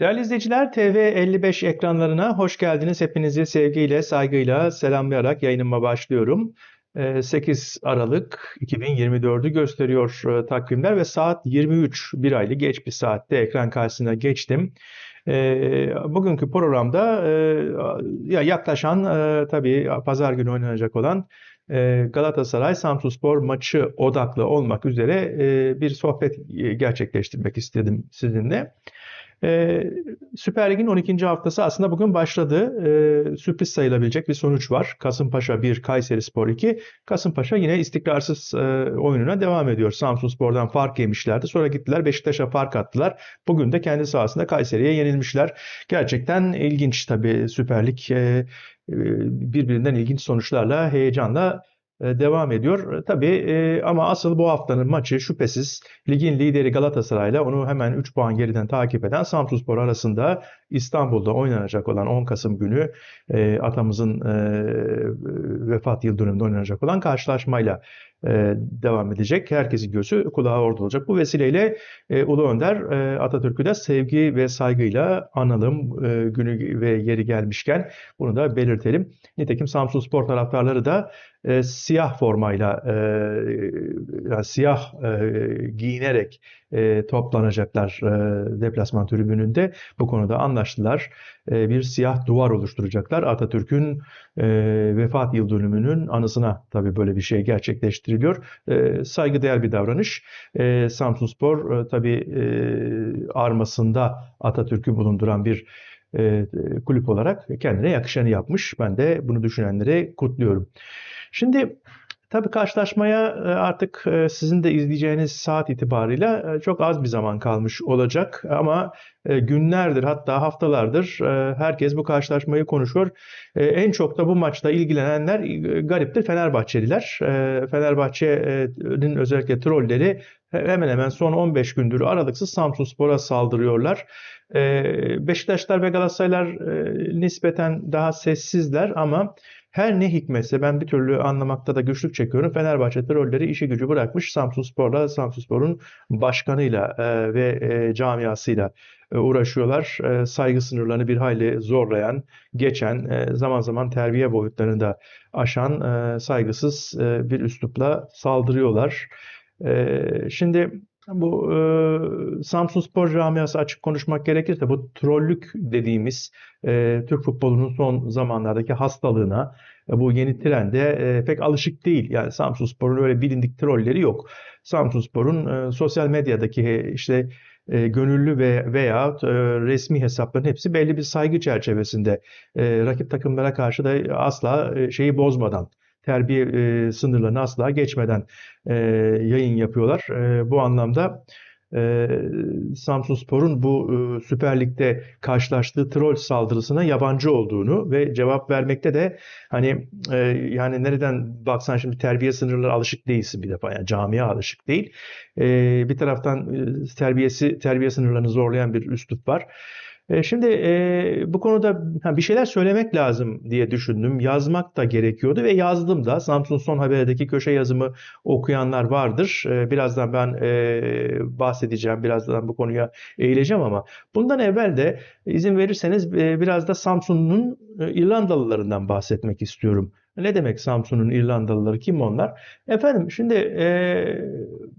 Değerli izleyiciler, TV55 ekranlarına hoş geldiniz. Hepinizi sevgiyle, saygıyla selamlayarak yayınıma başlıyorum. Ee, 8 Aralık 2024'ü gösteriyor e, takvimler ve saat 23, bir aylı geç bir saatte ekran karşısına geçtim. Ee, Bugünkü programda e, ya yaklaşan e, tabii pazar günü oynanacak olan Galatasaray Samsunspor maçı odaklı olmak üzere bir sohbet gerçekleştirmek istedim sizinle. Ee, Süper Lig'in 12. haftası aslında bugün başladı. Ee, sürpriz sayılabilecek bir sonuç var. Kasımpaşa 1, Kayserispor 2. Kasımpaşa yine istikrarsız e, oyununa devam ediyor. Samsunspor'dan fark yemişlerdi. Sonra gittiler Beşiktaş'a fark attılar. Bugün de kendi sahasında Kayseri'ye yenilmişler. Gerçekten ilginç tabii Süper Lig. E, e, birbirinden ilginç sonuçlarla, heyecanla e, devam ediyor. E, tabii e, ama asıl bu haftanın maçı şüphesiz ligin lideri Galatasaray'la onu hemen 3 puan geriden takip eden Samsunspor arasında İstanbul'da oynanacak olan 10 Kasım günü atamızın vefat yıl dönümünde oynanacak olan karşılaşmayla devam edecek. Herkesin gözü kulağı orada olacak. Bu vesileyle Ulu Önder Atatürk'ü de sevgi ve saygıyla analım günü ve yeri gelmişken bunu da belirtelim. Nitekim Samsun Spor taraftarları da e, siyah formayla e, yani siyah e, giyinerek e, toplanacaklar e, deplasman tribününde. Bu konuda anlaştılar. E, bir siyah duvar oluşturacaklar. Atatürk'ün e, vefat yıl dönümünün anısına tabii böyle bir şey gerçekleştiriliyor. E, saygıdeğer bir davranış. E, Samsunspor e, tabii e, armasında Atatürk'ü bulunduran bir e, kulüp olarak kendine yakışanı yapmış. Ben de bunu düşünenleri kutluyorum. Şimdi tabii karşılaşmaya e, artık e, sizin de izleyeceğiniz saat itibarıyla e, çok az bir zaman kalmış olacak ama günlerdir hatta haftalardır herkes bu karşılaşmayı konuşuyor. En çok da bu maçla ilgilenenler gariptir Fenerbahçeliler. Fenerbahçe'nin özellikle trolleri hemen hemen son 15 gündür aralıksız Samsunspor'a saldırıyorlar. Beşiktaşlar ve Galatasaraylar nispeten daha sessizler ama her ne hikmetse ben bir türlü anlamakta da güçlük çekiyorum. Fenerbahçe trolleri işi gücü bırakmış Samsun Spor'la, Samsun Spor'un başkanıyla e, ve e, camiasıyla e, uğraşıyorlar. E, saygı sınırlarını bir hayli zorlayan, geçen, e, zaman zaman terbiye boyutlarını da aşan e, saygısız e, bir üslupla saldırıyorlar. E, şimdi bu e, Samsun Spor camiası açık konuşmak gerekirse bu trollük dediğimiz e, Türk futbolunun son zamanlardaki hastalığına e, bu yeni trende e, pek alışık değil. Yani Samsun Spor'un öyle bilindik trolleri yok. Samsun Spor'un e, sosyal medyadaki işte e, gönüllü ve veya e, resmi hesapların hepsi belli bir saygı çerçevesinde e, rakip takımlara karşı da asla e, şeyi bozmadan terbiye e, sınırlarını asla geçmeden e, yayın yapıyorlar. E, bu anlamda e, Samsun Spor'un bu e, Süper Lig'de karşılaştığı troll saldırısına yabancı olduğunu ve cevap vermekte de hani e, yani nereden baksan şimdi terbiye sınırları alışık değilsin bir defa yani camia alışık değil. E, bir taraftan e, terbiyesi terbiye sınırlarını zorlayan bir üslup var. E, şimdi e, bu konuda bir şeyler söylemek lazım diye düşündüm. Yazmak da gerekiyordu ve yazdım da. Samsun Son Haber'deki köşe yazımı okuyanlar vardır. E, birazdan ben bahsedeceğim, birazdan bu konuya eğileceğim ama bundan evvel de izin verirseniz biraz da Samsun'un İrlandalılarından bahsetmek istiyorum. Ne demek Samsun'un İrlandalıları? Kim onlar? Efendim şimdi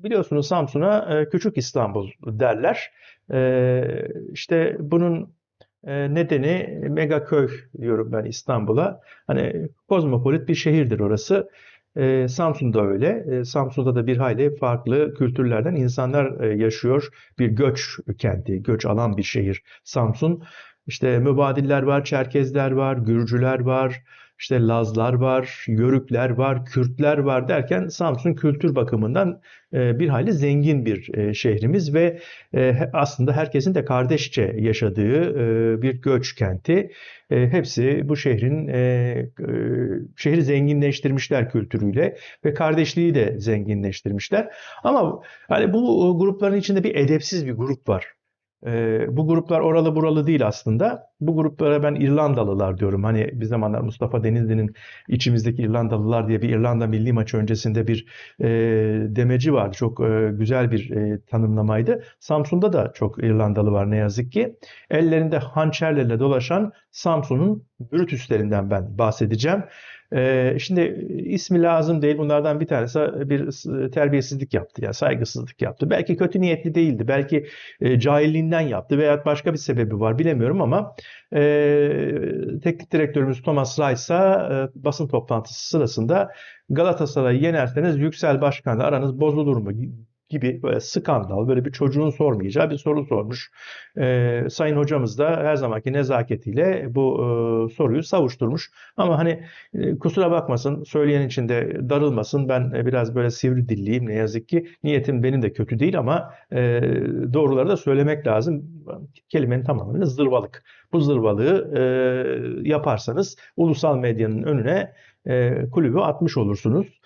biliyorsunuz Samsun'a Küçük İstanbul derler. E, işte bunun e, nedeni megaköy diyorum ben İstanbul'a. Hani kozmopolit bir şehirdir orası. E, Samsun'da öyle. E, Samsun'da da bir hayli farklı kültürlerden insanlar e, yaşıyor. Bir göç kenti, göç alan bir şehir Samsun. İşte mübadiller var, Çerkezler var, Gürcüler var, işte Lazlar var, Yörükler var, Kürtler var derken Samsun kültür bakımından e, bir hayli zengin bir e, şehrimiz ve e, aslında herkesin de kardeşçe yaşadığı bir göç kenti. Hepsi bu şehrin şehri zenginleştirmişler kültürüyle ve kardeşliği de zenginleştirmişler. Ama hani bu grupların içinde bir edepsiz bir grup var. E, bu gruplar oralı buralı değil aslında. Bu gruplara ben İrlandalılar diyorum. Hani bir zamanlar Mustafa Denizli'nin içimizdeki İrlandalılar diye bir İrlanda milli maçı öncesinde bir e, demeci vardı. Çok e, güzel bir e, tanımlamaydı. Samsun'da da çok İrlandalı var ne yazık ki. Ellerinde hançerlerle dolaşan Samsun'un Brutus'lerinden ben bahsedeceğim. Ee, şimdi ismi lazım değil. Bunlardan bir tanesi bir terbiyesizlik yaptı ya saygısızlık yaptı. Belki kötü niyetli değildi. Belki e, cahilliğinden yaptı veya başka bir sebebi var bilemiyorum ama e, teknik direktörümüz Thomas Reis ise e, basın toplantısı sırasında Galatasaray'ı yenerseniz Yüksel Başkan'la aranız bozulur mu gibi böyle skandal, böyle bir çocuğun sormayacağı bir soru sormuş. E, Sayın hocamız da her zamanki nezaketiyle bu e, soruyu savuşturmuş. Ama hani e, kusura bakmasın, söyleyen için de darılmasın. Ben e, biraz böyle sivri dilliyim ne yazık ki. Niyetim benim de kötü değil ama e, doğruları da söylemek lazım. Kelimenin tamamıyla zırvalık. Bu zırvalığı e, yaparsanız ulusal medyanın önüne e, kulübü atmış olursunuz.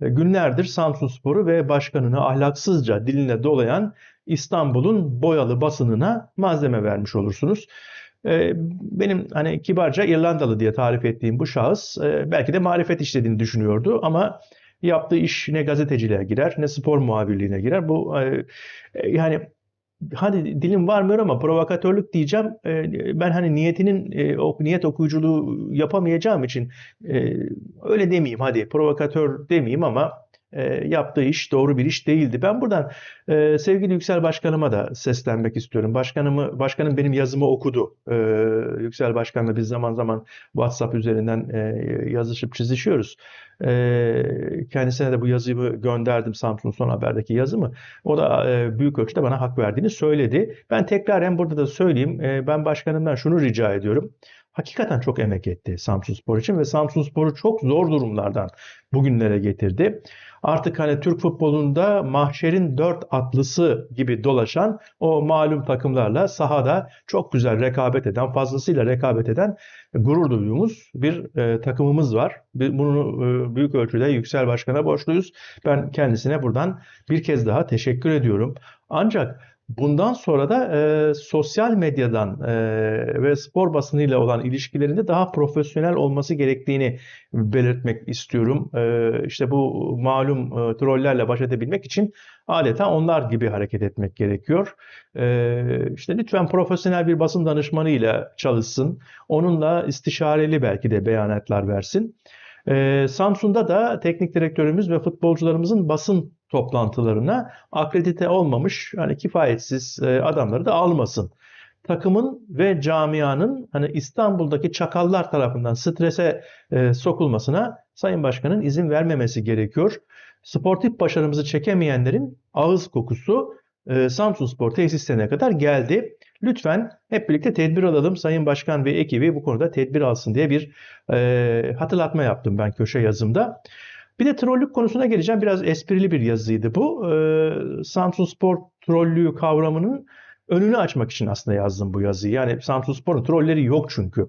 E, günlerdir Samsunspor'u ve başkanını ahlaksızca diline dolayan İstanbul'un boyalı basınına malzeme vermiş olursunuz. E, benim hani kibarca İrlandalı diye tarif ettiğim bu şahıs e, belki de marifet işlediğini düşünüyordu ama yaptığı iş ne gazeteciliğe girer ne spor muhabirliğine girer. Bu yani hadi dilim varmıyor ama provokatörlük diyeceğim. Ben hani niyetinin niyet okuyuculuğu yapamayacağım için öyle demeyeyim hadi provokatör demeyeyim ama e, yaptığı iş doğru bir iş değildi. Ben buradan e, sevgili Yüksel Başkanıma da seslenmek istiyorum. Başkanımı, başkanım benim yazımı okudu. E, Yüksel Başkan'la biz zaman zaman WhatsApp üzerinden e, yazışıp çizişiyoruz. E, kendisine de bu yazıyı gönderdim Samsun Son Haber'deki yazımı. O da e, büyük ölçüde bana hak verdiğini söyledi. Ben tekrar hem burada da söyleyeyim. E, ben başkanımdan şunu rica ediyorum hakikaten çok emek etti Samsun Spor için ve Samsun Spor'u çok zor durumlardan bugünlere getirdi. Artık hani Türk futbolunda mahşerin dört atlısı gibi dolaşan o malum takımlarla sahada çok güzel rekabet eden, fazlasıyla rekabet eden gurur duyduğumuz bir e, takımımız var. Bunu e, büyük ölçüde Yüksel Başkan'a borçluyuz. Ben kendisine buradan bir kez daha teşekkür ediyorum. Ancak Bundan sonra da e, sosyal medyadan e, ve spor basınıyla olan ilişkilerinde daha profesyonel olması gerektiğini belirtmek istiyorum. E, işte bu malum e, trollerle baş edebilmek için adeta onlar gibi hareket etmek gerekiyor. E, işte lütfen profesyonel bir basın danışmanıyla çalışsın. Onunla istişareli belki de beyanatlar versin. E, Samsun'da da teknik direktörümüz ve futbolcularımızın basın toplantılarına akredite olmamış hani kifayetsiz e, adamları da almasın. Takımın ve camianın hani İstanbul'daki çakallar tarafından strese e, sokulmasına Sayın Başkan'ın izin vermemesi gerekiyor. Sportif başarımızı çekemeyenlerin ağız kokusu e, Samsun Spor tesislerine kadar geldi. Lütfen hep birlikte tedbir alalım. Sayın Başkan ve ekibi bu konuda tedbir alsın diye bir e, hatırlatma yaptım ben köşe yazımda. Bir de trollük konusuna geleceğim. Biraz esprili bir yazıydı bu. Ee, Samsun Spor trollüğü kavramının önünü açmak için aslında yazdım bu yazıyı. Yani Samsun Spor'un trolleri yok çünkü.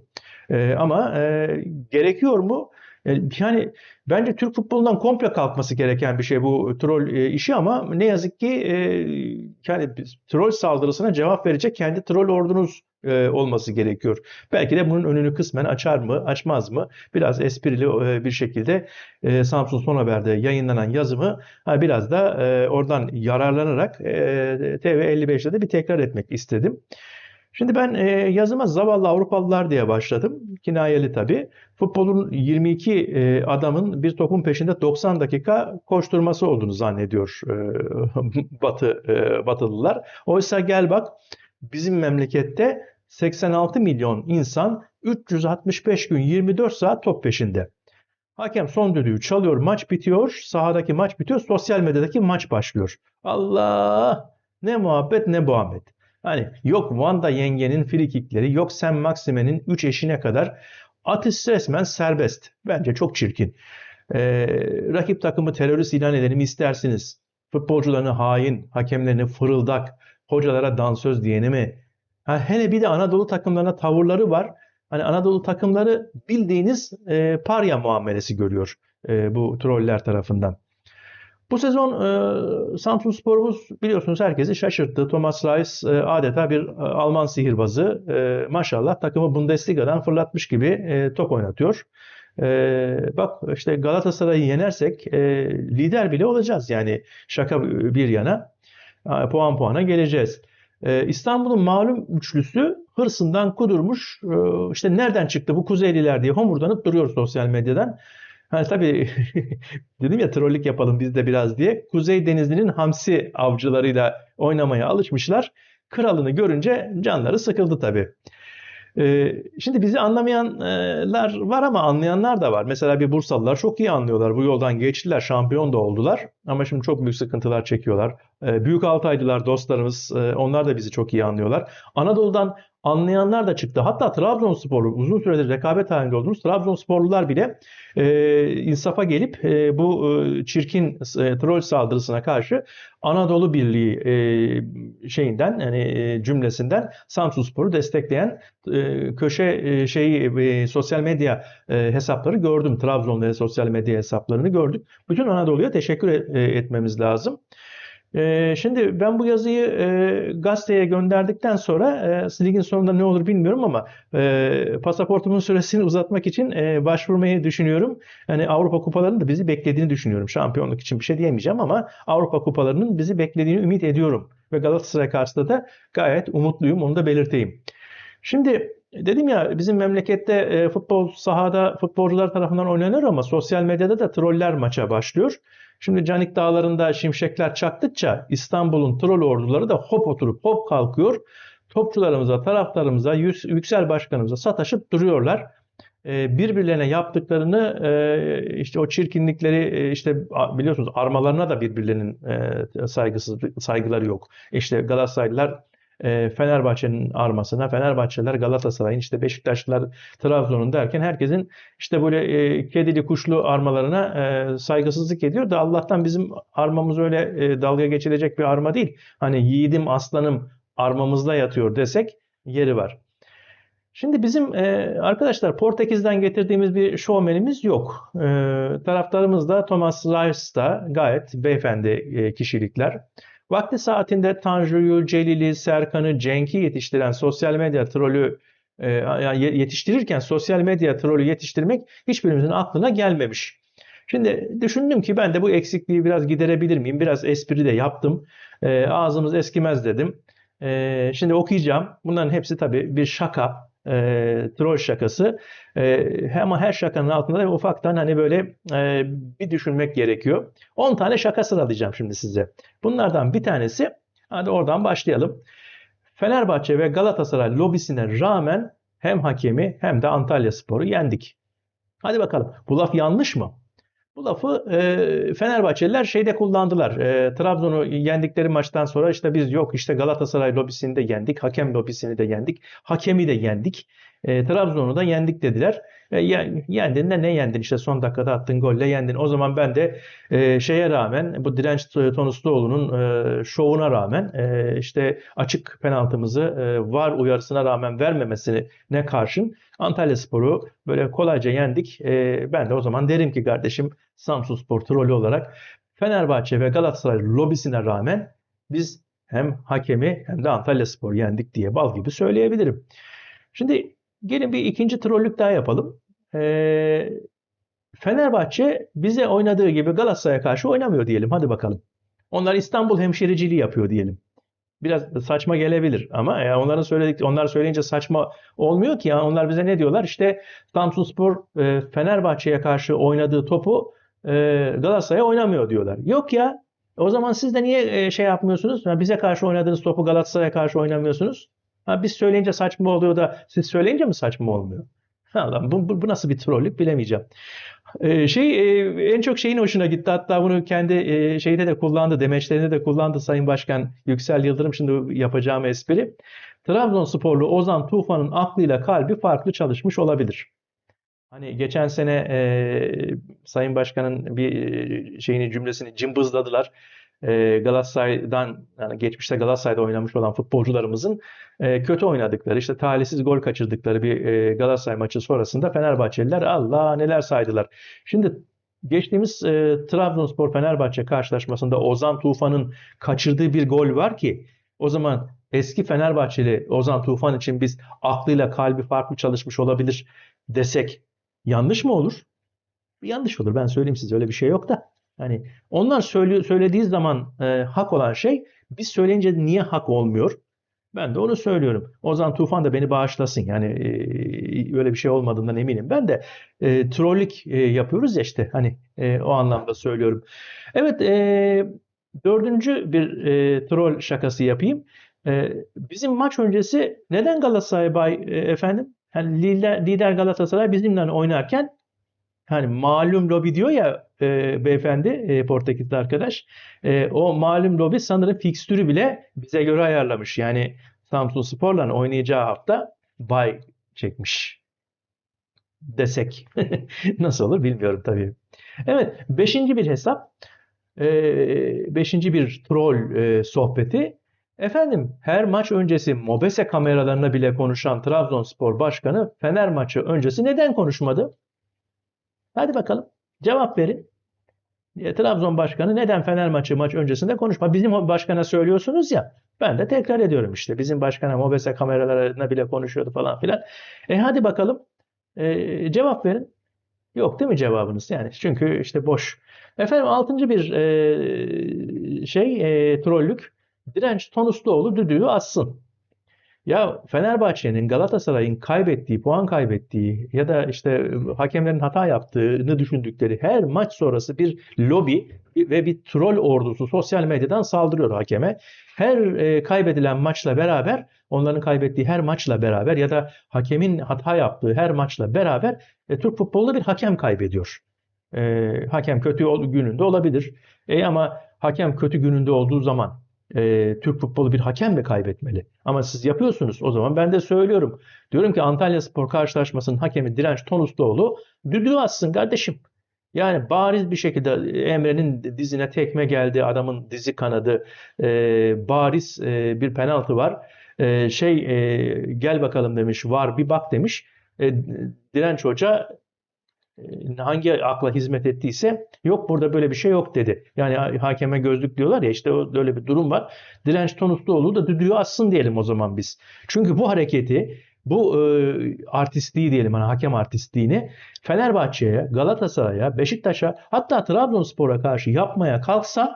Ee, ama e, gerekiyor mu? E, yani bence Türk futbolundan komple kalkması gereken bir şey bu troll e, işi ama ne yazık ki e, yani troll saldırısına cevap verecek kendi troll ordunuz e, olması gerekiyor. Belki de bunun önünü kısmen açar mı, açmaz mı? Biraz esprili e, bir şekilde e, Samsun Son Haber'de yayınlanan yazımı biraz da e, oradan yararlanarak e, TV55'te de bir tekrar etmek istedim. Şimdi ben e, yazıma zavallı Avrupalılar diye başladım. Kinayeli tabii. Futbolun 22 e, adamın bir topun peşinde 90 dakika koşturması olduğunu zannediyor Batı Batılılar. Oysa gel bak bizim memlekette 86 milyon insan 365 gün 24 saat top peşinde. Hakem son düdüğü çalıyor, maç bitiyor, sahadaki maç bitiyor, sosyal medyadaki maç başlıyor. Allah! Ne muhabbet ne muhabbet. Hani yok Vanda yengenin frikikleri, yok Sen Maxime'nin 3 eşine kadar atış resmen serbest. Bence çok çirkin. Ee, rakip takımı terörist ilan edelim istersiniz. Futbolcularını hain, hakemlerini fırıldak, hocalara dansöz diyeni mi? Ha, hele bir de Anadolu takımlarına tavırları var. Hani Anadolu takımları bildiğiniz e, parya muamelesi görüyor e, bu troller tarafından. Bu sezon e, Samsunspor'umuz biliyorsunuz herkesi şaşırttı. Thomas Reis e, adeta bir e, Alman sihirbazı. E, maşallah takımı Bundesliga'dan fırlatmış gibi e, top oynatıyor. E, bak işte Galatasaray'ı yenersek e, lider bile olacağız. Yani şaka bir yana puan puana geleceğiz. E, İstanbul'un malum üçlüsü hırsından kudurmuş. E, işte nereden çıktı bu Kuzeyliler diye homurdanıp duruyor sosyal medyadan. Ha, tabii dedim ya trollük yapalım biz de biraz diye. Kuzey Denizli'nin hamsi avcılarıyla oynamaya alışmışlar. Kralını görünce canları sıkıldı tabii. Ee, şimdi bizi anlamayanlar var ama anlayanlar da var. Mesela bir Bursalılar çok iyi anlıyorlar. Bu yoldan geçtiler, şampiyon da oldular. Ama şimdi çok büyük sıkıntılar çekiyorlar. Ee, büyük Altaylılar, dostlarımız, e, onlar da bizi çok iyi anlıyorlar. Anadolu'dan anlayanlar da çıktı. Hatta Trabzonsporlu uzun süredir rekabet halinde olduğumuz Trabzonsporlular bile e, insafa gelip e, bu e, çirkin e, troll saldırısına karşı Anadolu Birliği e, şeyinden yani e, cümlesinden Samsunspor'u destekleyen e, köşe e, şeyi e, sosyal medya e, hesapları gördüm. Trabzon'da sosyal medya hesaplarını gördük. Bütün Anadolu'ya teşekkür e, etmemiz lazım. Ee, şimdi ben bu yazıyı e, gazeteye gönderdikten sonra e, ligin sonunda ne olur bilmiyorum ama e, pasaportumun süresini uzatmak için e, başvurmayı düşünüyorum. Yani Avrupa kupalarının da bizi beklediğini düşünüyorum. Şampiyonluk için bir şey diyemeyeceğim ama Avrupa kupalarının bizi beklediğini ümit ediyorum. Ve Galatasaray karşısında da gayet umutluyum onu da belirteyim. Şimdi dedim ya bizim memlekette e, futbol sahada futbolcular tarafından oynanır ama sosyal medyada da troller maça başlıyor. Şimdi Canik Dağları'nda şimşekler çaktıkça İstanbul'un troll orduları da hop oturup hop kalkıyor. Topçularımıza, taraftarımıza, Yüksel Başkanımıza sataşıp duruyorlar. Ee, birbirlerine yaptıklarını e, işte o çirkinlikleri e, işte biliyorsunuz armalarına da birbirlerinin e, saygısız saygıları yok. İşte Galatasaraylılar e, Fenerbahçe'nin armasına, Fenerbahçeliler Galatasaray'ın, işte Beşiktaşlılar Trabzon'un derken herkesin işte böyle e, kedili kuşlu armalarına e, saygısızlık ediyor da Allah'tan bizim armamız öyle e, dalga geçilecek bir arma değil. Hani yiğidim aslanım armamızda yatıyor desek yeri var. Şimdi bizim e, arkadaşlar Portekiz'den getirdiğimiz bir şovmenimiz yok. E, taraftarımız da Thomas Reis da gayet beyefendi e, kişilikler. Vakti saatinde Tanju'yu, Celil'i, Serkan'ı, Cenk'i yetiştiren sosyal medya trolü e, yetiştirirken sosyal medya trolü yetiştirmek hiçbirimizin aklına gelmemiş. Şimdi düşündüm ki ben de bu eksikliği biraz giderebilir miyim? Biraz espri de yaptım. E, ağzımız eskimez dedim. E, şimdi okuyacağım. Bunların hepsi tabii bir şaka e, troll şakası. E, ama her şakanın altında da ufaktan hani böyle e, bir düşünmek gerekiyor. 10 tane şaka sıralayacağım şimdi size. Bunlardan bir tanesi, hadi oradan başlayalım. Fenerbahçe ve Galatasaray lobisine rağmen hem hakemi hem de Antalya Sporu yendik. Hadi bakalım. Bu laf yanlış mı? Bu lafı e, Fenerbahçeliler şeyde kullandılar. E, Trabzon'u yendikleri maçtan sonra işte biz yok işte Galatasaray lobisini de yendik, hakem lobisini de yendik, hakemi de yendik. E, Trabzon'u da yendik dediler. E, yendin de ne yendin işte son dakikada attığın golle yendin. O zaman ben de e, şeye rağmen bu Direnç Tonusluoğlu'nun e, şovuna rağmen e, işte açık penaltımızı e, var uyarısına rağmen vermemesine ne karşın Antalya Sporu böyle kolayca yendik. E, ben de o zaman derim ki kardeşim Samsun Spor trolü olarak Fenerbahçe ve Galatasaray lobisine rağmen biz hem hakemi hem de Antalya Spor yendik diye bal gibi söyleyebilirim. Şimdi Gelin bir ikinci trollük daha yapalım. Ee, Fenerbahçe bize oynadığı gibi Galatasaray'a karşı oynamıyor diyelim. Hadi bakalım. Onlar İstanbul hemşericiliği yapıyor diyelim. Biraz saçma gelebilir ama ya onların söyledik onlar söyleyince saçma olmuyor ki. Yani onlar bize ne diyorlar? İşte Samsunspor e, Fenerbahçe'ye karşı oynadığı topu e, Galatasaray'a oynamıyor diyorlar. Yok ya. O zaman siz de niye e, şey yapmıyorsunuz? Yani bize karşı oynadığınız topu Galatasaray'a karşı oynamıyorsunuz? Ha, biz söyleyince saçma oluyor da siz söyleyince mi saçma olmuyor? Allah, bu, bu, bu nasıl bir trollük bilemeyeceğim. Ee, şey e, en çok şeyin hoşuna gitti. Hatta bunu kendi e, şeyde de kullandı, demeçlerinde de kullandı Sayın Başkan Yüksel Yıldırım. Şimdi yapacağım espri. Trabzonsporlu Ozan Tufan'ın aklıyla kalbi farklı çalışmış olabilir. Hani geçen sene e, Sayın Başkan'ın bir e, şeyini cümlesini cımbızladılar e, Galatasaray'dan yani geçmişte Galatasaray'da oynamış olan futbolcularımızın e, kötü oynadıkları, işte talihsiz gol kaçırdıkları bir e, Galatasaray maçı sonrasında Fenerbahçeliler Allah neler saydılar. Şimdi geçtiğimiz e, Trabzonspor-Fenerbahçe karşılaşmasında Ozan Tufan'ın kaçırdığı bir gol var ki o zaman eski Fenerbahçeli Ozan Tufan için biz aklıyla kalbi farklı çalışmış olabilir desek yanlış mı olur? Yanlış olur ben söyleyeyim size öyle bir şey yok da. Hani onlar söyle, söylediği zaman e, hak olan şey biz söyleyince niye hak olmuyor? Ben de onu söylüyorum. Ozan Tufan da beni bağışlasın. Yani e, öyle bir şey olmadığından eminim. Ben de e, trollük e, yapıyoruz ya işte. Hani e, o anlamda söylüyorum. Evet e, dördüncü bir e, troll şakası yapayım. E, bizim maç öncesi neden Galatasaray Bay e, efendim? Yani lider, lider Galatasaray bizimle oynarken hani malum lobi diyor ya e, beyefendi e, Portekizli arkadaş. E, o malum lobi sanırım fikstürü bile bize göre ayarlamış. Yani Samsun Spor'la oynayacağı hafta bay çekmiş desek. Nasıl olur bilmiyorum tabii. Evet, beşinci bir hesap. E, beşinci bir troll e, sohbeti. Efendim her maç öncesi Mobese kameralarına bile konuşan Trabzonspor Başkanı Fener maçı öncesi neden konuşmadı? Hadi bakalım cevap verin. E, Trabzon Başkanı neden Fener maçı maç öncesinde konuşma? Bizim başkana söylüyorsunuz ya. Ben de tekrar ediyorum işte. Bizim başkana Mobese kameralarına bile konuşuyordu falan filan. E hadi bakalım e, cevap verin. Yok değil mi cevabınız? Yani çünkü işte boş. Efendim altıncı bir e, şey e, trollük. Direnç Tonusluoğlu düdüğü assın. Ya Fenerbahçe'nin Galatasaray'ın kaybettiği, puan kaybettiği ya da işte hakemlerin hata yaptığını düşündükleri her maç sonrası bir lobi ve bir troll ordusu sosyal medyadan saldırıyor hakeme. Her e, kaybedilen maçla beraber, onların kaybettiği her maçla beraber ya da hakemin hata yaptığı her maçla beraber e, Türk futbolunda bir hakem kaybediyor. E, hakem kötü gününde olabilir. E, ama hakem kötü gününde olduğu zaman e, Türk futbolu bir hakem mi kaybetmeli? Ama siz yapıyorsunuz. O zaman ben de söylüyorum. Diyorum ki Antalya Spor karşılaşmasının hakemi Direnç Tonusluoğlu düdüğü atsın kardeşim. Yani bariz bir şekilde Emre'nin dizine tekme geldi. Adamın dizi kanadı. E, bariz e, bir penaltı var. E, şey e, gel bakalım demiş. Var bir bak demiş. E, Direnç Hoca hangi akla hizmet ettiyse yok burada böyle bir şey yok dedi. Yani hakeme gözlük diyorlar ya işte öyle bir durum var. Direnç Tonusluoğlu da düdüğü assın diyelim o zaman biz. Çünkü bu hareketi bu e, artistliği diyelim hani hakem artistliğini Fenerbahçe'ye, Galatasaray'a, Beşiktaş'a hatta Trabzonspor'a karşı yapmaya kalksa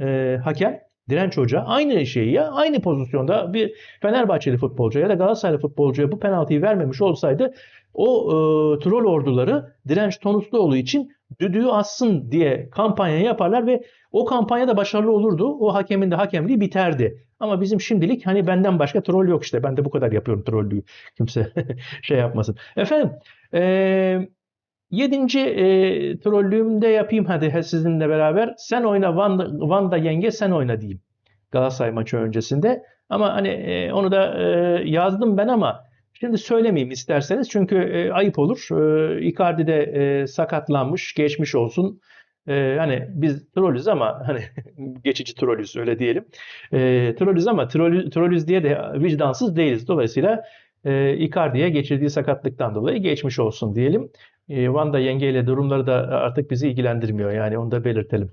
e, hakem Direnç Hoca aynı şeyi ya aynı pozisyonda bir Fenerbahçeli futbolcuya ya da Galatasaraylı futbolcuya bu penaltıyı vermemiş olsaydı o e, troll orduları Direnç Tonusluoğlu için düdüğü assın diye kampanya yaparlar ve o kampanya da başarılı olurdu. O hakemin de hakemliği biterdi. Ama bizim şimdilik hani benden başka troll yok işte. Ben de bu kadar yapıyorum trollüğü. Kimse şey yapmasın. Efendim e, yedinci e, trollüğümde yapayım hadi sizinle beraber. Sen oyna Vanda, Vanda yenge sen oyna diyeyim. Galatasaray maçı öncesinde. Ama hani e, onu da e, yazdım ben ama Şimdi söylemeyeyim isterseniz çünkü e, ayıp olur. E, Icardi de e, sakatlanmış, geçmiş olsun. E, hani biz trollüz ama hani geçici trollüz öyle diyelim. E, trollüz ama trollüz, trollüz diye de vicdansız değiliz. Dolayısıyla e, Icardi'ye geçirdiği sakatlıktan dolayı geçmiş olsun diyelim. E, Vanda yengeyle durumları da artık bizi ilgilendirmiyor yani onu da belirtelim.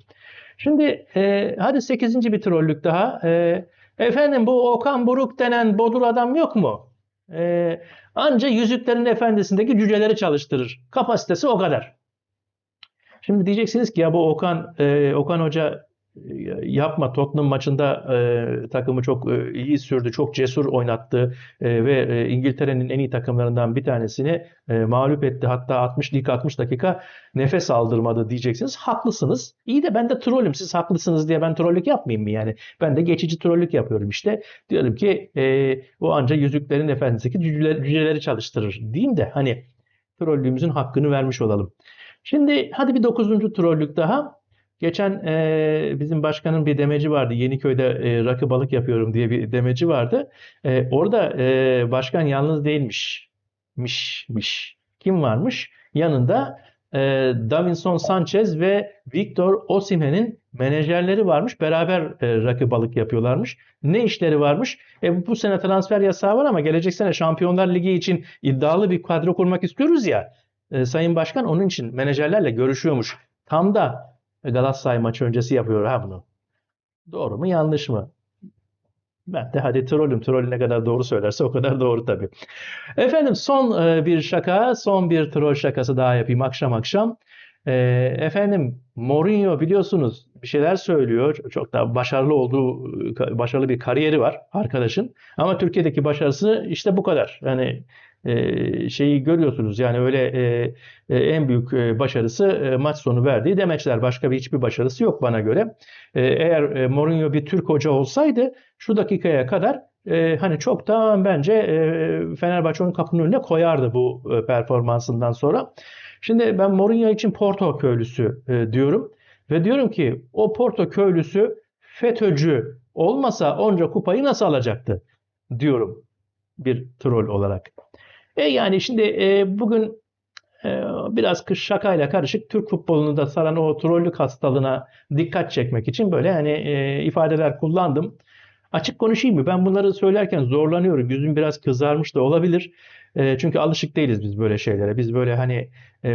Şimdi e, hadi 8. bir trollük daha. E, efendim bu Okan Buruk denen bodur adam yok mu? Ee, anca Yüzüklerin Efendisi'ndeki cüceleri çalıştırır. Kapasitesi o kadar. Şimdi diyeceksiniz ki ya bu Okan e, Okan Hoca yapma Tottenham maçında e, takımı çok e, iyi sürdü, çok cesur oynattı e, ve e, İngiltere'nin en iyi takımlarından bir tanesini e, mağlup etti. Hatta 60 ilk 60 dakika nefes aldırmadı diyeceksiniz. Haklısınız. İyi de ben de trollüm. Siz haklısınız diye ben trollük yapmayayım mı yani? Ben de geçici trollük yapıyorum işte. Diyorum ki e, o anca Yüzüklerin Efendisi'ndeki cüceleri, cüceleri çalıştırır diyeyim de hani trollüğümüzün hakkını vermiş olalım. Şimdi hadi bir dokuzuncu trollük daha. Geçen e, bizim başkanın bir demeci vardı. Yeniköy'de e, rakı balık yapıyorum diye bir demeci vardı. E, orada e, başkan yalnız değilmiş. Miş, miş. Kim varmış? Yanında e, Davinson Sanchez ve Victor Osimhen'in menajerleri varmış. Beraber e, rakı balık yapıyorlarmış. Ne işleri varmış? E, bu sene transfer yasağı var ama gelecek sene Şampiyonlar Ligi için iddialı bir kadro kurmak istiyoruz ya. E, Sayın Başkan onun için menajerlerle görüşüyormuş tam da Galatasaray maçı öncesi yapıyor ha bunu. Doğru mu yanlış mı? Ben de hadi trollüm. Troll ne kadar doğru söylerse o kadar doğru tabii. Efendim son e, bir şaka, son bir troll şakası daha yapayım akşam akşam. E, efendim Mourinho biliyorsunuz bir şeyler söylüyor. Çok da başarılı olduğu, başarılı bir kariyeri var arkadaşın. Ama Türkiye'deki başarısı işte bu kadar. Yani e, şeyi görüyorsunuz yani öyle e, e, en büyük e, başarısı e, maç sonu verdiği demeçler. Başka bir hiçbir başarısı yok bana göre. E, eğer e, Mourinho bir Türk hoca olsaydı şu dakikaya kadar e, hani çoktan bence e, Fenerbahçe onun kapının önüne koyardı bu e, performansından sonra. Şimdi ben Mourinho için Porto köylüsü e, diyorum ve diyorum ki o Porto köylüsü FETÖ'cü olmasa onca kupayı nasıl alacaktı diyorum bir troll olarak. E yani şimdi e, bugün e, biraz kış şakayla karışık Türk futbolunu da saran o trollük hastalığına dikkat çekmek için böyle hani e, ifadeler kullandım. Açık konuşayım mı? Ben bunları söylerken zorlanıyorum. Yüzüm biraz kızarmış da olabilir. Çünkü alışık değiliz biz böyle şeylere. Biz böyle hani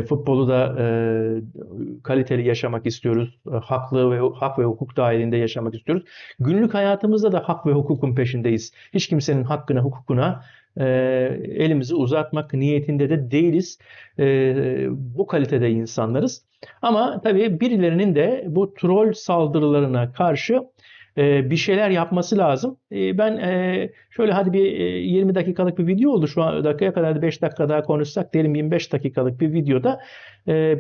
futbolu da kaliteli yaşamak istiyoruz. Haklı ve hak ve hukuk dahilinde yaşamak istiyoruz. Günlük hayatımızda da hak ve hukukun peşindeyiz. Hiç kimsenin hakkına, hukukuna elimizi uzatmak niyetinde de değiliz. Bu kalitede insanlarız. Ama tabii birilerinin de bu troll saldırılarına karşı bir şeyler yapması lazım. E, ben e, şöyle hadi bir 20 dakikalık bir video oldu. Şu an dakikaya kadar 5 dakika daha konuşsak diyelim 25 dakikalık bir videoda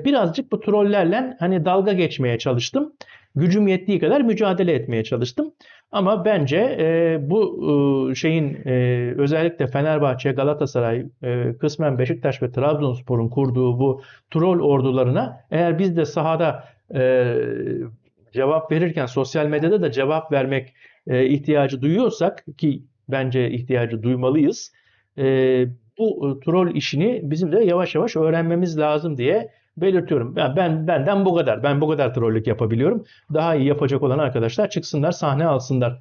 birazcık bu trollerle hani dalga geçmeye çalıştım. Gücüm yettiği kadar mücadele etmeye çalıştım. Ama bence e, bu e, şeyin e, özellikle Fenerbahçe, Galatasaray, e, kısmen Beşiktaş ve Trabzonspor'un kurduğu bu troll ordularına eğer biz de sahada e, cevap verirken sosyal medyada da cevap vermek e, ihtiyacı duyuyorsak ki bence ihtiyacı duymalıyız. E, bu e, troll işini bizim de yavaş yavaş öğrenmemiz lazım diye belirtiyorum. Ben, ben benden bu kadar. Ben bu kadar trollük yapabiliyorum. Daha iyi yapacak olan arkadaşlar çıksınlar, sahne alsınlar.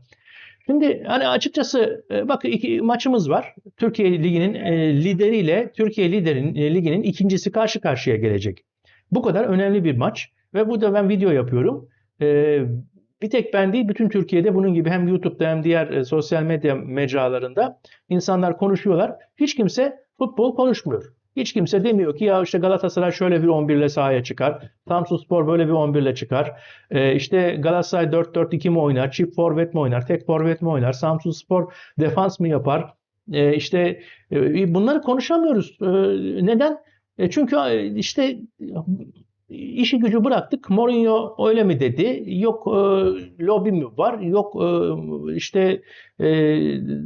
Şimdi hani açıkçası e, bakın iki maçımız var. Türkiye Ligi'nin e, lideriyle Türkiye Liderin e, Ligi'nin ikincisi karşı karşıya gelecek. Bu kadar önemli bir maç ve burada ben video yapıyorum. E, bir tek ben değil, bütün Türkiye'de bunun gibi hem YouTube'da hem diğer e, sosyal medya mecralarında insanlar konuşuyorlar. Hiç kimse futbol konuşmuyor. Hiç kimse demiyor ki ya işte Galatasaray şöyle bir 11 ile sahaya çıkar. Samsunspor böyle bir 11 ile çıkar. Ee, işte Galatasaray 4-4-2 mi oynar? Çift forvet mi oynar? Tek forvet mi oynar? Samsunspor defans mı yapar? Ee, işte e, bunları konuşamıyoruz. Ee, neden? E çünkü e, işte işi gücü bıraktık. Mourinho öyle mi dedi? Yok e, lobi mi var? Yok e, işte e,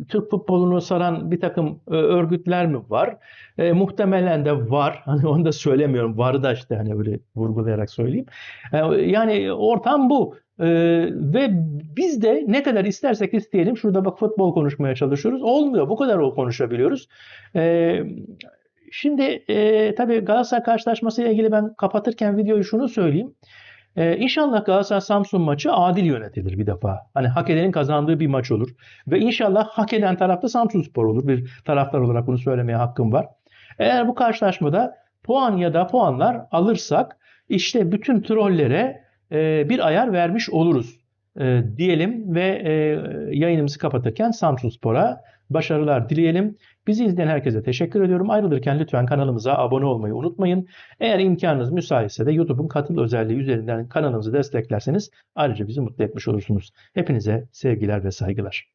Türk futbolunu saran bir takım e, örgütler mi var? E, muhtemelen de var. Hani onu da söylemiyorum. Varı da işte hani böyle vurgulayarak söyleyeyim. E, yani ortam bu. Ee, ve biz de ne kadar istersek isteyelim şurada bak futbol konuşmaya çalışıyoruz. Olmuyor. Bu kadar o konuşabiliyoruz. Ee, Şimdi e, tabii Galatasaray karşılaşması ile ilgili ben kapatırken videoyu şunu söyleyeyim. E, inşallah Galatasaray Samsun maçı adil yönetilir bir defa. Hani hak edenin kazandığı bir maç olur. Ve inşallah hak eden tarafta Samsun Spor olur. Bir taraftar olarak bunu söylemeye hakkım var. Eğer bu karşılaşmada puan ya da puanlar alırsak işte bütün trollere e, bir ayar vermiş oluruz e, diyelim ve e, yayınımızı kapatırken Samsun Spor'a başarılar dileyelim. Bizi izleyen herkese teşekkür ediyorum. Ayrılırken lütfen kanalımıza abone olmayı unutmayın. Eğer imkanınız müsaitse de YouTube'un katıl özelliği üzerinden kanalımızı desteklerseniz ayrıca bizi mutlu etmiş olursunuz. Hepinize sevgiler ve saygılar.